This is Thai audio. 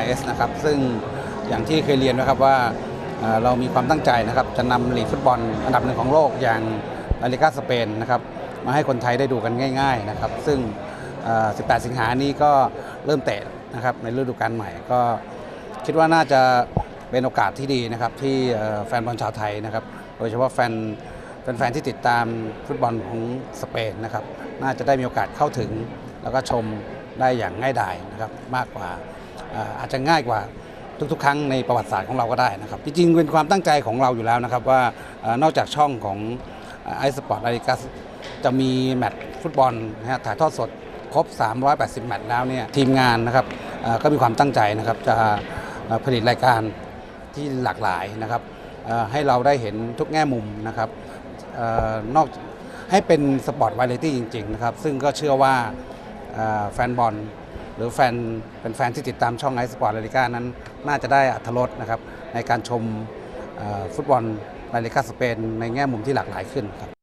RS นะครับซึ่งอย่างที่เคยเรียนนะครับว่าเรามีความตั้งใจนะครับจะนำลีกฟุตบอลอันดับหนึ่งของโลกอย่างลาลิกาสเปนนะครับมาให้คนไทยได้ดูกันง่าย ๆนะครับ ซึ่ง 18 สิงหานี้ก็เริ่มเตะนะครับในฤดูกาลใหม่ก็คิดว่าน่าจะเป็นโอกาสที่ดีนะครับที่แฟนบอลชาวไทยนะครับโดยเฉพาะแฟนแฟนๆที่ติดตามฟุตบอลของสเปนนะครับน่าจะได้มีโอกาสเข้าถึง แล้วก็ชมได้อย่างง่ายดายนะครับมากกว่า อาจจะง่ายกว่าทุกๆ ครั้งในประวัติศาสตร์ของเราก็ได้นะครับจริงๆเป็นความตั้งใจของเราอยู่แล้วนะครับว่านอกจากช่องของไอสปอร์ตอาริกัสจะมีแมตช์ฟุตบอลนะฮะถ่ายทอดสดครบ 380 แมตช์แล้วเนี่ยทีมงานนะครับก็มีความตั้งใจนะครับจะผลิตรายการที่หลากหลายนะครับให้เราได้เห็นทุกแง่มุมนะครับออนอกให้เป็นสปอร์ตวาไรตี้จริง ๆ นะครับ ซึ่งก็เชื่อว่าแฟนบอล หรือแฟนเป็นแฟนที่ติดตามช่องไอสปอร์ตลาลิก้านั้น น่าจะได้อัธรสนะครับในการชมฟุตบอลลาลิก้าสเปนในแง่มุมที่หลากหลายขึ้นครับ